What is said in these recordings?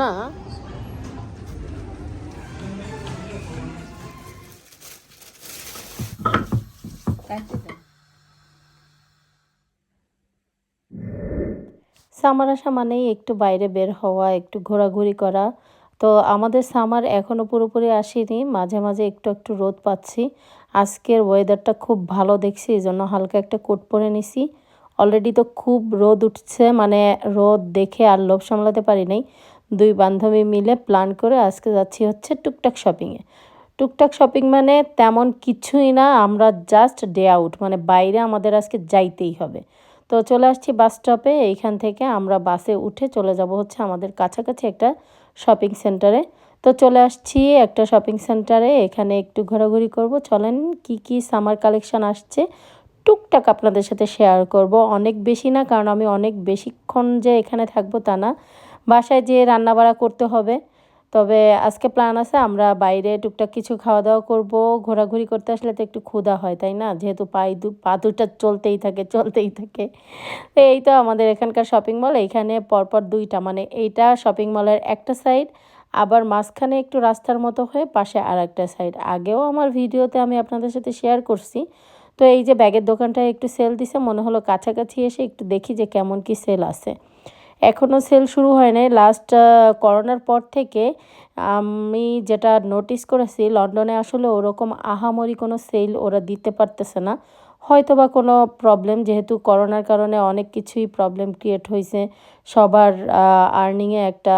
না। সামার আসা মানেই একটু বাইরে বের হওয়া একটু ঘোরাঘুরি করা। তো আমাদের সামার এখনও পুরোপুরি আসেনি মাঝে মাঝে একটু একটু রোদ পাচ্ছি। আজকের ওয়েদারটা খুব ভালো দেখছি এই জন্য হালকা একটা কোট পরে নিছি। অলরেডি তো খুব রোদ উঠছে মানে রোদ দেখে আর লোভ সামলাতে পারি নাই। দুই বান্ধবী মিলে প্ল্যান করে আজকে যাচ্ছি হচ্ছে টুকটাক শপিংয়ে টুকটাক শপিং মানে তেমন কিছুই না, আমরা জাস্ট ডে আউট মানে বাইরে আমাদের আজকে যাইতেই হবে। তো চলে আসছি বাস স্টপে এইখান থেকে আমরা বাসে উঠে চলে যাব হচ্ছে আমাদের কাছাকাছি একটা শপিং সেন্টারে তো চলে আসছি একটা শপিং সেন্টারে এখানে একটু ঘোরাঘুরি করব, চলেন কি কি সামার কালেকশন আসছে। টুকটাক আপনাদের সাথে শেয়ার করব। অনেক বেশি না, কারণ আমি অনেক বেশিক্ষণ যে এখানে থাকব তা না। বাসায় যেয়ে রান্নাবাড়া করতে হবে। তবে আজকে প্ল্যান আছে, আমরা বাইরে টুকটাক কিছু খাওয়া দাওয়া করব। ঘোরাঘুরি করতে আসলে তো একটু ক্ষুধা হয়, তাই না? যেহেতু পাই দু, পা দুটা চলতেই থাকে চলতেই থাকে। তো এই তো আমাদের এখানকার শপিং মল এইখানে পরপর দুইটা। মানে এইটা শপিং মলের একটা সাইড আবার মাঝখানে একটু রাস্তার মতো হয়ে পাশে আর একটা সাইড আগেও আমার ভিডিওতে আমি আপনাদের সাথে শেয়ার করছি। তো এই যে ব্যাগের দোকানটায় একটু সেল দিছে, মনে হলো কাছাকাছি এসে একটু দেখি যে কেমন কি সেল আছে। এখনও সেল শুরু হয় নাই। লাস্ট করোনার পর থেকে আমি যেটা নোটিস করেছি, লন্ডনে আসলে ওরকম আহামরি কোনো সেল ওরা দিতে পারতেছে না। হয়তো বা কোনো প্রবলেম যেহেতু করোনার কারণে অনেক কিছুই প্রবলেম ক্রিয়েট হয়েছে সবার আর্নিংয়ে একটা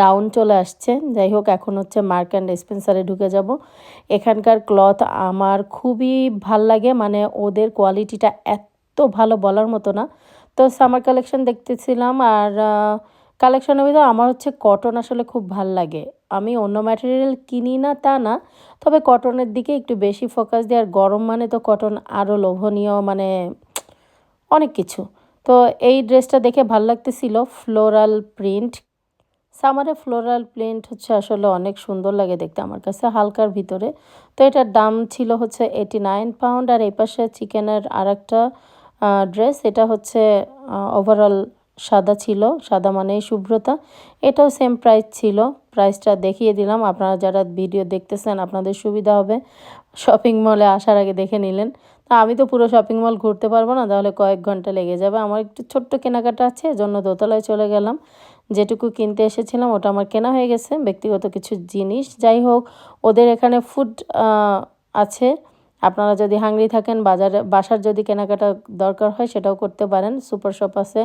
ডাউন চলে আসছে। যাই হোক, এখন হচ্ছে মার্ক অ্যান্ড স্পেন্সারে ঢুকে যাব। এখানকার ক্লথ আমার খুবই ভালো লাগে মানে ওদের কোয়ালিটিটা এত ভালো বলার মতো না। তো সামার কালেকশন দেখতেছিলাম আর কালেকশনের ভিতরে আমার হচ্ছে কটন আসলে খুব ভালো লাগে। আমি অন্য ম্যাটেরিয়াল কিনি না তা না, তবে কটনের দিকে একটু বেশি ফোকাস দিই, আর গরম মানে তো কটন আরও লোভনীয় মানে অনেক কিছু। তো এই ড্রেসটা দেখে ভালো লাগতেছিল ফ্লোরাল প্রিন্ট সামারে ফ্লোরাল প্রিন্ট হচ্ছে আসলে অনেক সুন্দর লাগে দেখতে আমার কাছে, হালকার ভিতরে। তো এটার দাম ছিল হচ্ছে এইটি নাইন পাউন্ড আর এই পাশে চিকেনের আর একটা ড্রেস এটা হচ্ছে ওভারঅল সাদা ছিল, সাদা মানে শুভ্রতা। এটাও সেম প্রাইস ছিল প্রাইসটা দেখিয়ে দিলাম, আপনারা যারা ভিডিও দেখতেছেন আপনাদের সুবিধা হবে। শপিং মলে আসার আগে দেখে নিলেন। তা আমি তো পুরো শপিং মল ঘুরতে পারব না, তাহলে কয়েক ঘণ্টা লেগে যাবে। আমার একটু ছোট্ট কেনাকাটা আছে জন্য দোতলায় চলে গেলাম। যেটুকু কিনতে এসেছিলাম, ওটা আমার কেনা হয়ে গেছে, ব্যক্তিগত কিছু জিনিস। যাই হোক, ওদের এখানে ফুড আছে। আপনারা যদি হাংরি থাকেন, বাজারে, বাসার যদি কেনাকাটা দরকার হয়, সেটাও করতে পারেন। সুপার শপ আছে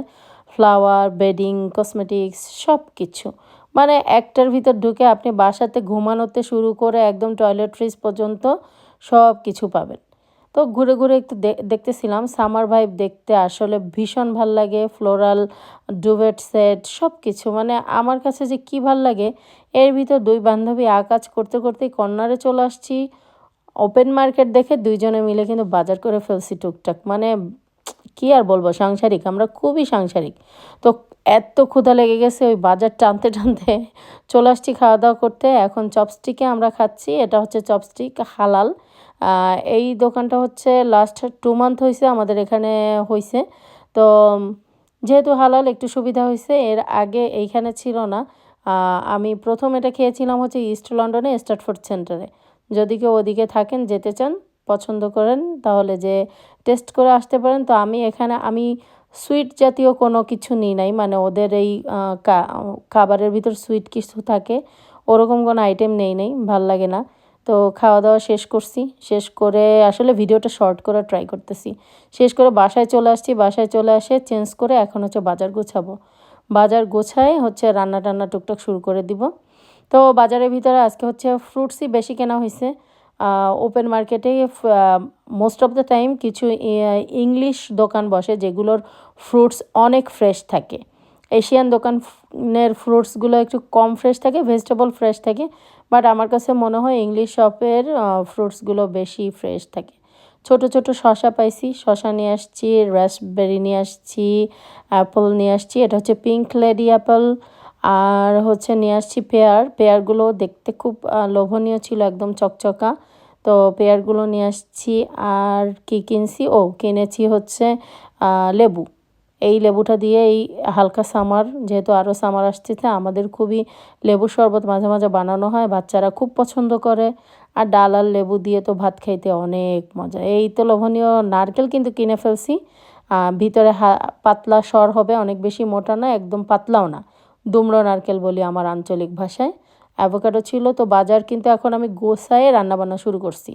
ফ্লাওয়ার বেডিং কসমেটিক্স সব কিছু মানে একটার ভিতর ঢুকে আপনি বাসাতে ঘুমানোতে শুরু করে একদম টয়লেট টয়লেট্রিজ পর্যন্ত সব কিছু পাবেন। তো ঘুরে ঘুরে একটু দেখতেছিলাম। সামার ভাইব দেখতে আসলে ভীষণ ভালো লাগে। ফ্লোরাল ডুবেট সেট সব কিছু মানে আমার কাছে যে কী ভালো লাগে, এর ভিতর দুই বান্ধবী আকাজ করতে করতেই কর্নারে চলে আসছি। ওপেন মার্কেট দেখে দুইজনে মিলে কিন্তু বাজার করে ফেলছি টুকটাক। মানে কি আর বলব, সাংসারিক। আমরা খুবই সাংসারিক। তো এত ক্ষুধা লেগে গেছে, ওই বাজার টানতে টানতে চলে আসছি খাওয়া দাওয়া করতে। এখন চপস্টিকে আমরা খাচ্ছি। এটা হচ্ছে চপস্টিক হালাল। এই দোকানটা হচ্ছে লাস্ট টু মান্থ হয়েছে আমাদের এখানে হয়েছে তো যেহেতু হালাল, একটু সুবিধা হয়েছে এর আগে এইখানে ছিল না। আমি প্রথম এটা খেয়েছিলাম হচ্ছে ইস্ট লন্ডনে স্টার্টফোর্ড সেন্টারে যদি কেউ ওদিকে থাকেন, যেতে চান, পছন্দ করেন, তাহলে যে টেস্ট করে আসতে পারেন। তো আমি এখানে, আমি সুইট জাতীয় কোনো কিছু নিই নাই মানে ওদের এই খাবারের ভিতর সুইট কিছু থাকে, ওরকম কোনো আইটেম নেই নেই, ভালো লাগে না। তো খাওয়া দাওয়া শেষ করছি। শেষ করে আসলে ভিডিওটা শর্ট করে ট্রাই করতেছি। শেষ করে বাসায় চলে আসছি। বাসায় চলে আসে চেঞ্জ করে এখন হচ্ছে বাজার গোছাবো। বাজার গোছায় হচ্ছে রান্না টান্না টুকটাক শুরু করে দিব। তো বাজারের ভিতরে আজকে হচ্ছে ফ্রুটসই বেশি কেনা হয়েছে। ওপেন মার্কেটে মোস্ট অফ দ্য টাইম কিছু ইংলিশ দোকান বসে যেগুলোর ফ্রুটস অনেক ফ্রেশ থাকে। এশিয়ান দোকানের ফ্রুটসগুলো একটু কম ফ্রেশ থাকে, ভেজিটেবল ফ্রেশ থাকে, বাট আমার কাছে মনে হয় ইংলিশ শপের ফ্রুটসগুলো বেশি ফ্রেশ থাকে। ছোট ছোট শশা পাইছি শশা নিয়ে আসছি রাসবেরি নিয়ে আসছি অ্যাপল নিয়ে আসছি, এটা হচ্ছে পিঙ্ক লেডি অ্যাপল আর হচ্ছে নিয়ে আসছি পেয়ার পেয়ারগুলো দেখতে খুব লোভনীয় ছিল, একদম চকচকা। তো পেয়ারগুলো নিয়ে আসছি, আর কি কিনছি? ও, কিনেছি হচ্ছে লেবু। এই লেবুটা দিয়ে এই হালকা সামার, যেহেতু আরও সামার আসতেছে আমাদের খুবই লেবু শরবত মাঝে মাঝে বানানো হয়, বাচ্চারা খুব পছন্দ করে। আর ডাল আর লেবু দিয়ে তো ভাত খাইতে অনেক মজা। এই তো লোভনীয় নারকেল কিন্তু কিনে ফেলছি। ভিতরে পাতলা সর হবে, অনেক বেশি মোটা না, একদম পাতলাও না। দুমড়ো নারকেল বলি আমার আঞ্চলিক ভাষায়। অ্যাভোকাডো ছিল, তো বাজার কিন্তু এখন আমি গোসায়ে রান্নাবান্না শুরু করছি।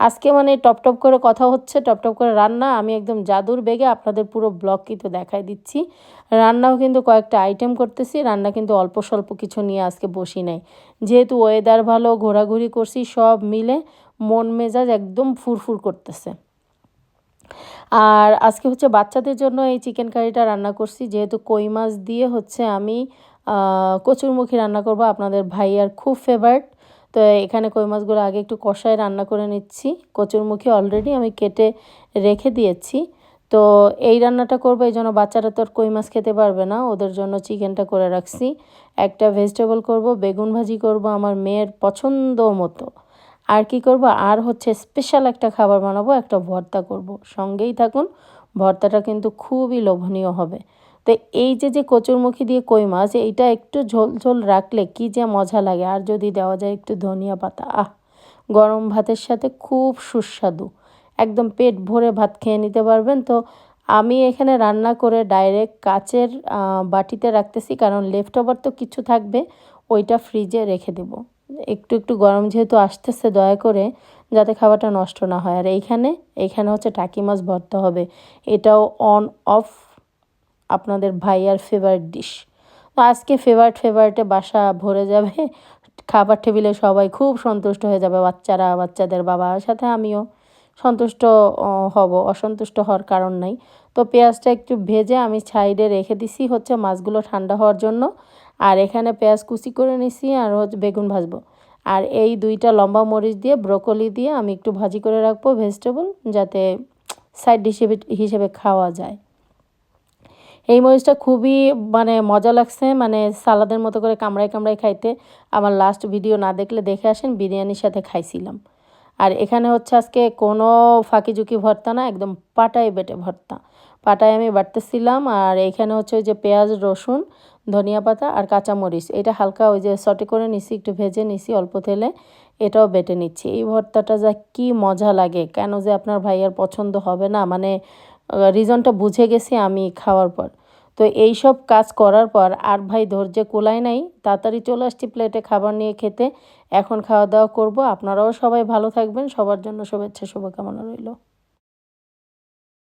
আজকে মানে টপ টপ করে কথা হচ্ছে, টপ টপ করে রান্না। আমি একদম জাদুর বেগে আপনাদের পুরো ব্লগ কিন্তু দেখাই দিচ্ছি। রান্নাও কিন্তু কয়েকটা আইটেম করতেছি, রান্না কিন্তু অল্প স্বল্প কিছু নিয়ে আজকে বসি নাই। যেহেতু ওয়েদার ভালো, ঘোরাঘুরি করছি, সব মিলে মন মেজাজ একদম ফুরফুর করতেছে। আর আজকে হচ্ছে বাচ্চাদের জন্য এই চিকেন কারিটা রান্না করছি। যেহেতু কই মাছ দিয়ে হচ্ছে আমি কচুরমুখী রান্না করব আপনাদের ভাইয়ার খুব ফেভারিট তো এখানে কই মাছগুলো আগে একটু কষায় রান্না করে নিচ্ছি। কচুরমুখী অলরেডি আমি কেটে রেখে দিয়েছি। তো এই রান্নাটা করব, এই জন্য বাচ্চারা তো আর কই মাছ খেতে পারবে না, ওদের জন্য চিকেনটা করে রাখছি। একটা ভেজিটেবল করব, বেগুন ভাজি করব আমার মেয়ের পছন্দ মতো। আর কি করব, আর হচ্ছে স্পেশাল একটা খাবার বানাবো, একটা ভর্তা করব। সঙ্গেই থাকুন, ভর্তাটা কিন্তু খুবই লোভনীয় হবে। তো এই যে যে কচুরমুখী দিয়ে কই মাছ, এইটা একটু ঝোল ঝোল রাখলে কি যে মজা লাগে। আর যদি দেওয়া যায় একটু ধনিয়া পাতা, আহ! গরম ভাতের সাথে খুব সুস্বাদু। একদম পেট ভরে ভাত খেয়ে নিতে পারবেন। তো আমি এখানে রান্না করে ডাইরেক্ট কাচের বাটিতে রাখতেছি। কারণ লেফট ওভার তো কিছু থাকবে, ওইটা ফ্রিজে রেখে দেব। একটু একটু গরম যেহেতু আসতেছে, দয়া করে যাতে খাবারটা নষ্ট না হয়। আর এইখানে এইখানে হচ্ছে টাকি মাছ ভর্তা হবে। এটাও অন অফ আপনাদের ভাইয়ার ফেভারিট ডিশ তো আজকে ফেভারিট ফেভারিটে বাসা ভরে যাবে। খাবার টেবিলে সবাই খুব সন্তুষ্ট হয়ে যাবে, বাচ্চারা, বাচ্চাদের বাবার সাথে আমিও সন্তুষ্ট হব। অসন্তুষ্ট হওয়ার কারণ নাই। তো পেঁয়াজটা একটু ভেজে আমি সাইডে রেখে দিছি হচ্ছে মাছগুলো ঠান্ডা হওয়ার জন্য। আর এখানে পেঁয়াজ কুচি করে নিছি আর হচ্ছে বেগুন ভাজবো। আর এই দুইটা লম্বা মরিচ দিয়ে, ব্রোকলি দিয়ে আমি একটু ভাজি করে রাখব ভেজিটেবল, যাতে সাইড হিসেবে হিসেবে খাওয়া যায়। এই মরিচটা খুবই মানে মজা লাগছে মানে সালাদের মতো করে কামড়ায় কামড়ায় খাইতে। আমার লাস্ট ভিডিও না দেখলে দেখে আসেন, বিরিয়ানির সাথে খাইছিলাম। আর এখানে হচ্ছে আজকে কোনো ফাঁকি ঝুঁকি ভর্তা না, একদম পাটায় বেটে ভর্তা। পাটায় আমি বাটতেছিলাম, আর এখানে হচ্ছে ওই যে পেঁয়াজ, রসুন, ধনিয়া পাতা আর কাঁচামরিচ। এটা হালকা ওই যে সটে করে নিছি, একটু ভেজে নিছি অল্প তেলে, এটাও বেটে নিচ্ছি। এই ভর্তাটা যা কি মজা লাগে, কেন যে আপনার ভাইয়ার পছন্দ হবে না? মানে রিজনটা বুঝে গেছি আমি খাওয়ার পর। তো এই সব কাজ করার পর আর ভাই ধৈর্যে কোলায় নাই, তাড়াতাড়ি চলে আসছি প্লেটে খাবার নিয়ে খেতে। এখন খাওয়া দাওয়া করব। আপনারাও সবাই ভালো থাকবেন। সবার জন্য শুভেচ্ছা, শুভকামনা রইল।